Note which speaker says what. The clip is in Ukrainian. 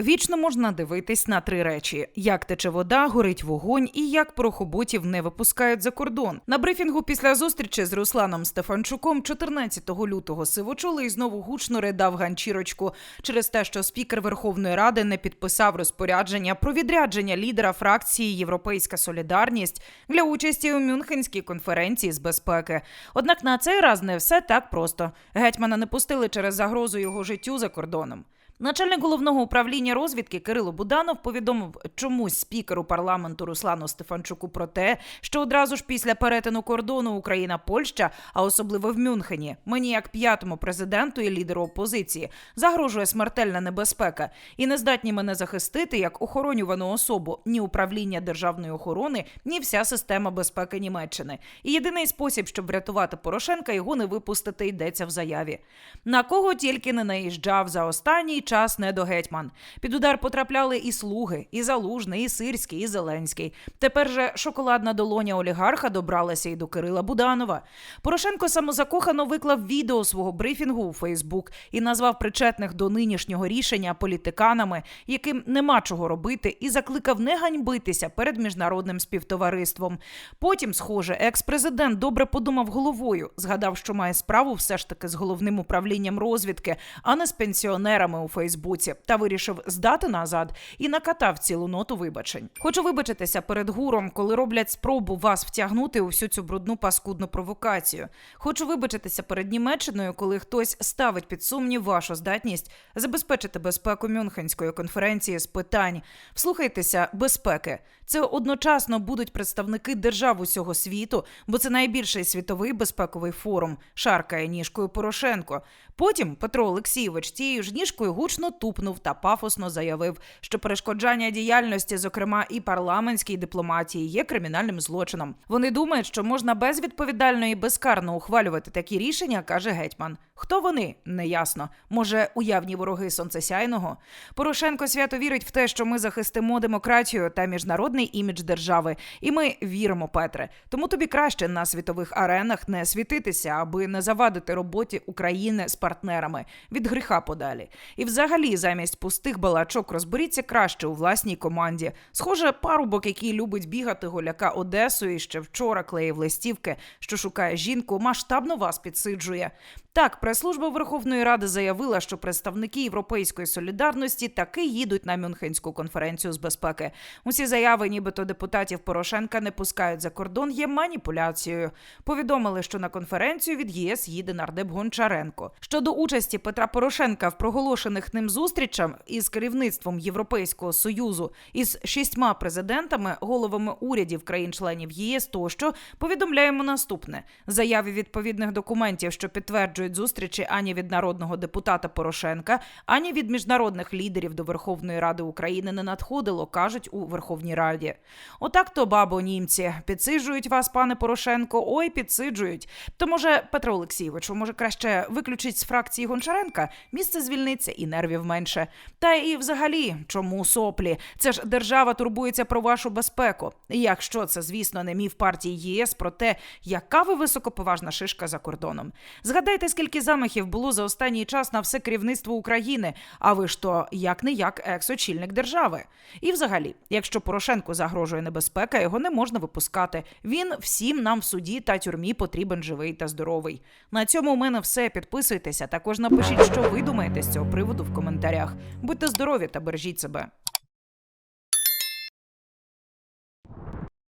Speaker 1: Вічно можна дивитись на три речі: як тече вода, горить вогонь і як порохоботів не випускають за кордон. На брифінгу після зустрічі з Русланом Стефанчуком 14 лютого Сивочолий знову гучно ридав ганчірочку через те, що спікер Верховної Ради не підписав розпорядження про відрядження лідера фракції Європейська Солідарність для участі у Мюнхенській конференції з безпеки. Однак на цей раз не все так просто. Гетьмана не пустили через загрозу його життю за кордоном. Начальник головного управління розвідки Кирило Буданов повідомив чомусь спікеру парламенту Руслану Стефанчуку про те, що одразу ж після перетину кордону Україна-Польща, а особливо в Мюнхені, мені як п'ятому президенту і лідеру опозиції загрожує смертельна небезпека і не здатні мене захистити як охоронювану особу ні управління державної охорони, ні вся система безпеки Німеччини. І єдиний спосіб, щоб врятувати Порошенка, його не випустити, йдеться в заяві. На кого тільки не наїжджав за останній час не до гетьман. Під удар потрапляли і слуги, і залужний, і сирський, і зеленський. Тепер же шоколадна долоня олігарха добралася і до Кирила Буданова. Порошенко самозакохано виклав відео свого брифінгу у Фейсбук і назвав причетних до нинішнього рішення політиканами, яким нема чого робити, і закликав не ганьбитися перед міжнародним співтовариством. Потім, схоже, екс-президент добре подумав головою, згадав, що має справу все ж таки з головним управлінням розвідки, а не з пенсіонерами у Фейсбуці, та вирішив здати назад і накатав цілу ноту вибачень. Хочу вибачитися перед гуром, коли роблять спробу вас втягнути у всю цю брудну паскудну провокацію. Хочу вибачитися перед Німеччиною, коли хтось ставить під сумнів вашу здатність забезпечити безпеку Мюнхенської конференції з питань. Вслухайтеся безпеки. Це одночасно будуть представники держав усього світу, бо це найбільший світовий безпековий форум. Шаркає ніжкою Порошенко. Потім Петро Олексійович цією ж ніжкою гучно тупнув та пафосно заявив, що перешкоджання діяльності, зокрема і парламентській дипломатії, є кримінальним злочином. Вони думають, що можна безвідповідально і безкарно ухвалювати такі рішення, каже гетьман. Хто вони? Неясно. Може, уявні вороги сонцесяйного? Порошенко свято вірить в те, що ми захистимо демократію та міжнародний імідж держави. І ми віримо, Петре. Тому тобі краще на світових аренах не світитися, аби не завадити роботі України з партнерами від гріха подалі. І взагалі, замість пустих балачок розберіться краще у власній команді. Схоже, парубок, який любить бігати голяка Одесою, і ще вчора клеїв листівки, що шукає жінку, масштабно вас підсиджує. Так, прес-служба Верховної Ради заявила, що представники Європейської солідарності таки їдуть на Мюнхенську конференцію з безпеки. Усі заяви, нібито депутатів Порошенка не пускають за кордон, є маніпуляцією. Повідомили, що на конференцію від ЄС їде нардеп Гончаренко. Щодо участі Петра Порошенка в проголошених ним зустрічам із керівництвом Європейського союзу із шістьма президентами, головами урядів країн-членів ЄС, тощо повідомляємо наступне: заяви відповідних документів, що підтверджують зустрічі ані від народного депутата Порошенка, ані від міжнародних лідерів до Верховної Ради України не надходило, кажуть у Верховній Раді. Отак то бабо німці підсиджують вас, пане Порошенко. Ой, підсиджують. То може, Петро Олексійовичу, може краще виключить з фракції Гончаренка, місце звільниться і нервів менше. Та і взагалі, чому соплі? Це ж держава турбується про вашу безпеку. Якщо це, звісно, не міф партії ЄС про те, яка ви високоповажна шишка за кордоном. Згадайте, скільки замахів було за останній час на все керівництво України. А ви ж то як не як екс-очільник держави. І взагалі, якщо Порошенку загрожує небезпека, його не можна випускати. Він всім нам в суді та тюрмі потрібен живий та здоровий. На цьому у мене все. Підписуйтеся. Також напишіть, що ви думаєте з цього приводу в коментарях. Будьте здорові та бережіть себе.